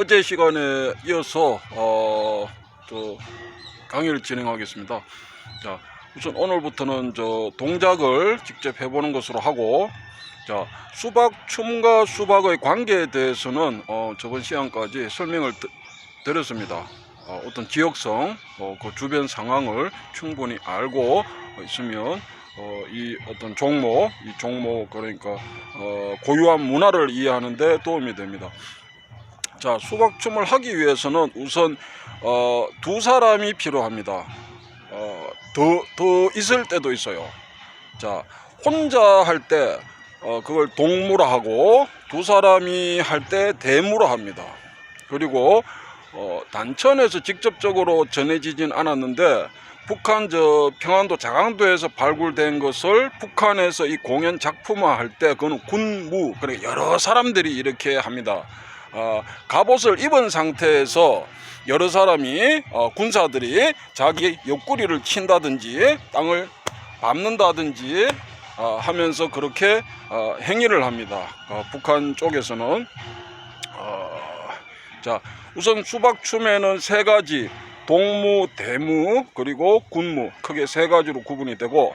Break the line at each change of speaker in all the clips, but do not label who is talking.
어제 시간에 이어서 어, 저 강의를 진행하겠습니다. 자, 우선 오늘부터는 저 동작을 직접 해보는 것으로 하고, 자 수박 춤과 수박의 관계에 대해서는 어, 저번 시간까지 설명을 드, 드렸습니다. 어, 어떤 지역성, 어, 그 주변 상황을 충분히 알고 있으면 어, 이 어떤 종목, 이 종목 그러니까 어, 고유한 문화를 이해하는 데 도움이 됩니다. 자, 수박춤을 하기 위해서는 우선 어, 두 사람이 필요합니다. 어, 더, 더 있을 때도 있어요. 자, 혼자 할때 어, 그걸 동무라 하고 두 사람이 할 때 대무라 합니다. 그리고 어, 단천에서 직접적으로 전해지진 않았는데 북한 저 평안도 자강도에서 발굴된 것을 북한에서 이 공연 작품화 할 때 그거는 군무 그러니까 여러 사람들이 이렇게 합니다. 어, 갑옷을 입은 상태에서 여러 사람이 어, 군사들이 자기 옆구리를 친다든지 땅을 밟는다든지 어, 하면서 그렇게 어, 행위를 합니다. 어, 북한 쪽에서는 어, 자 우선 수박춤에는 세 가지 동무, 대무 그리고 군무 크게 세 가지로 구분이 되고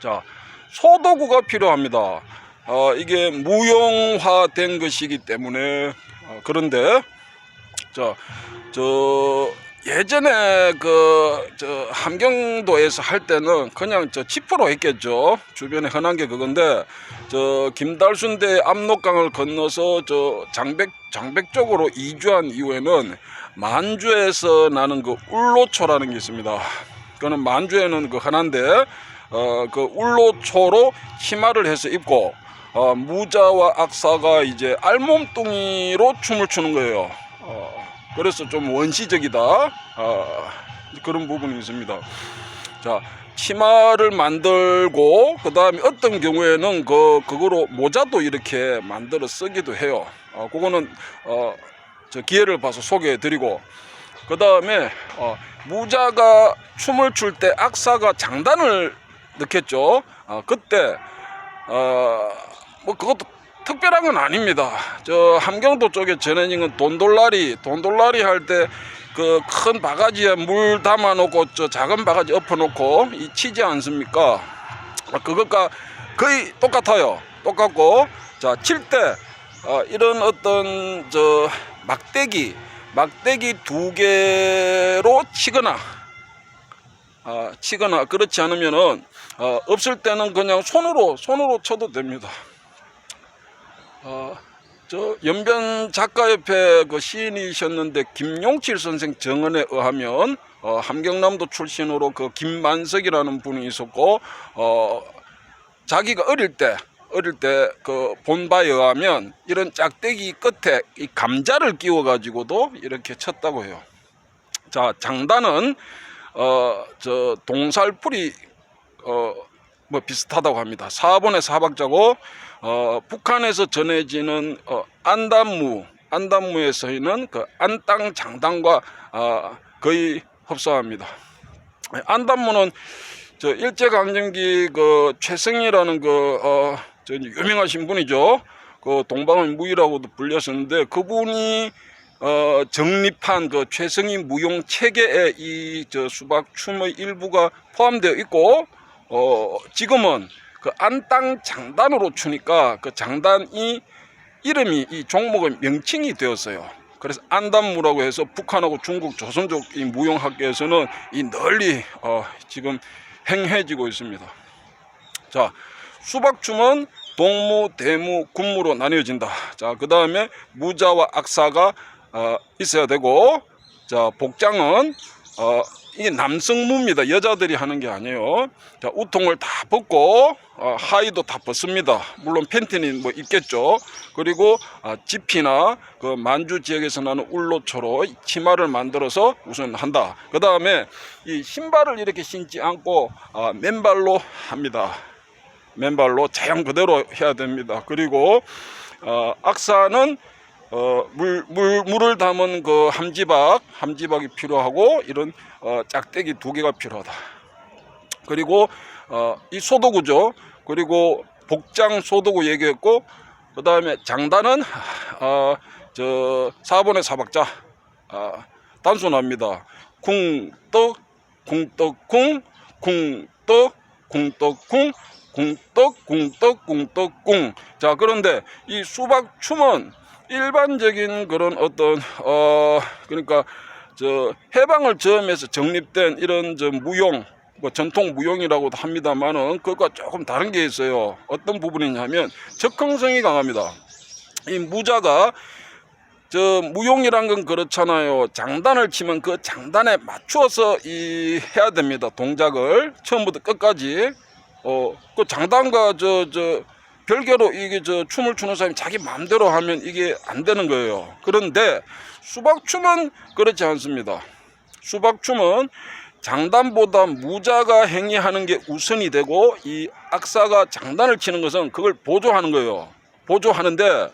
자 소도구가 필요합니다. 어, 이게 무용화된 것이기 때문에 어, 그런데 자, 저 예전에 그 저 함경도에서 할 때는 그냥 저 치프로 했겠죠. 주변에 흔한 게 그건데 저 김달순대 압록강을 건너서 저 장백 장백 쪽으로 이주한 이후에는 만주에서 나는 그 울로초라는 게 있습니다. 그거는 만주에는 그 흔한데 어 그 울로초로 치마를 해서 입고 어, 무자와 악사가 이제 알몸뚱이로 춤을 추는 거예요. 어, 그래서 좀 원시적이다. 어, 그런 부분이 있습니다. 자, 치마를 만들고 그 다음에 어떤 경우에는 그 그거로 모자도 이렇게 만들어 쓰기도 해요. 어, 그거는 어, 저 기회를 봐서 소개해드리고 그 다음에 어, 무자가 춤을 출 때 악사가 장단을 넣겠죠. 어, 그때 어, 뭐 그것도 특별한 건 아닙니다. 저 함경도 쪽에 전해진 건 돈돌라리, 돈돌라리 할 때 그 큰 바가지에 물 담아 놓고 저 작은 바가지 엎어 놓고 이 치지 않습니까? 아, 그것과 거의 똑같아요. 똑같고 자 칠 때 어, 이런 어떤 저 막대기 막대기 두 개로 치거나 아, 치거나 그렇지 않으면은 어, 없을 때는 그냥 손으로 손으로 쳐도 됩니다. 어, 저 연변 작가협회 그 시인이셨는데 김용칠 선생 정언에 의하면 어, 함경남도 출신으로 그 김만석이라는 분이 있었고 어, 자기가 어릴 때 어릴 때 그 본 바에 의하면 이런 짝대기 끝에 이 감자를 끼워 가지고도 이렇게 쳤다고 해요. 자 장단은 어 저 동살풀이 어 뭐 비슷하다고 합니다. 4번의 사박자고 어 북한에서 전해지는 어 안단무 안단무에서는 그 안땅 장단과 어 거의 흡사합니다. 안단무는 저 일제강점기 그 최승희라는 그 어 저 유명하신 분이죠. 그 동방의 무이라고도 불렸었는데 그분이 어 정립한 그 최승희 무용 체계에 이 저 수박 춤의 일부가 포함되어 있고 어 지금은 그 안땅 장단으로 추니까 그 장단이 이름이 이 종목의 명칭이 되었어요. 그래서 안단무라고 해서 북한하고 중국 조선족 이 무용학계에서는 이 널리 어 지금 행해지고 있습니다. 자, 수박춤은 동무, 대무, 군무로 나뉘어진다. 자, 그 다음에 무자와 악사가 어, 있어야 되고, 자, 복장은 어, 이게 남성무입니다. 여자들이 하는 게 아니에요. 자, 우통을 다 벗고 어, 하의도 다 벗습니다. 물론 팬티는 뭐 입겠죠. 그리고 아, 지피나 그 만주 지역에서 나는 울로초로 치마를 만들어서 우선 한다. 그 다음에 이 신발을 이렇게 신지 않고 아, 맨발로 합니다. 맨발로 자연 그대로 해야 됩니다. 그리고 어, 악사는 어, 물, 물, 물을 담은 그 함지박, 함지박이 필요하고 이런 어, 짝대기 두 개가 필요하다. 그리고 어, 이 소도구죠. 그리고 복장 소도구 얘기했고 그 다음에 장단은 어, 저저 4번의 사박자 아, 단순합니다. 쿵떡 쿵 쿵떡 쿵떡 쿵떡 쿵자 그런데 이 수박 춤은 일반적인 그런 어떤 어 그러니까 저 해방을 저음해서 정립된 이런 저 무용 뭐 전통 무용이라고도 합니다만은 그것과 조금 다른 게 있어요. 어떤 부분이냐면 적응성이 강합니다. 이 무자가 저 무용이란 건 그렇잖아요. 장단을 치면 그 장단에 맞추어서 이 해야 됩니다. 동작을 처음부터 끝까지 어그 장단과 저저 별개로 이게 저 춤을 추는 사람이 자기 마음대로 하면 이게 안 되는 거예요. 그런데 수박춤은 그렇지 않습니다. 수박춤은 장단보다 무자가 행위하는 게 우선이 되고 이 악사가 장단을 치는 것은 그걸 보조하는 거예요. 보조하는데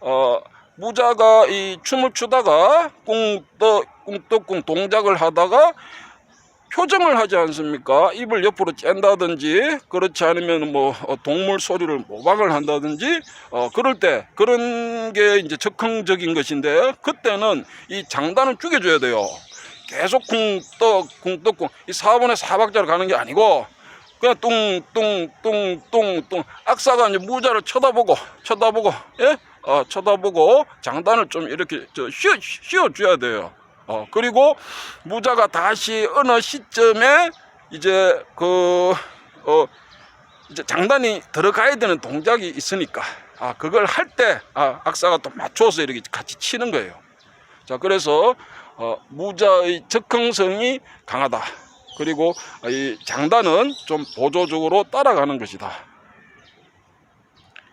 어 무자가 이 춤을 추다가 꿍떡 꿍떡꿍 동작을 하다가 표정을 하지 않습니까? 입을 옆으로 짠다든지 그렇지 않으면 뭐 어, 동물 소리를 모방을 한다든지 어 그럴 때 그런 게 이제 적극적인 것인데 그때는 이 장단을 죽여줘야 돼요. 계속 쿵떡 쿵떡쿵 이 4번에 4박자로 가는 게 아니고 그냥 뚱뚱뚱뚱뚱 악사가 이제 무자를 쳐다보고 쳐다보고 예? 어, 쳐다보고 장단을 좀 이렇게 저 쉬어 쉬어 줘야 돼요. 어, 그리고 무자가 다시 어느 시점에 이제 그 어, 이제 장단이 들어가야 되는 동작이 있으니까 아 그걸 할 때 아, 악사가 또 맞춰서 이렇게 같이 치는 거예요. 자 그래서 어, 무자의 적응성이 강하다. 그리고 이 장단은 좀 보조적으로 따라가는 것이다.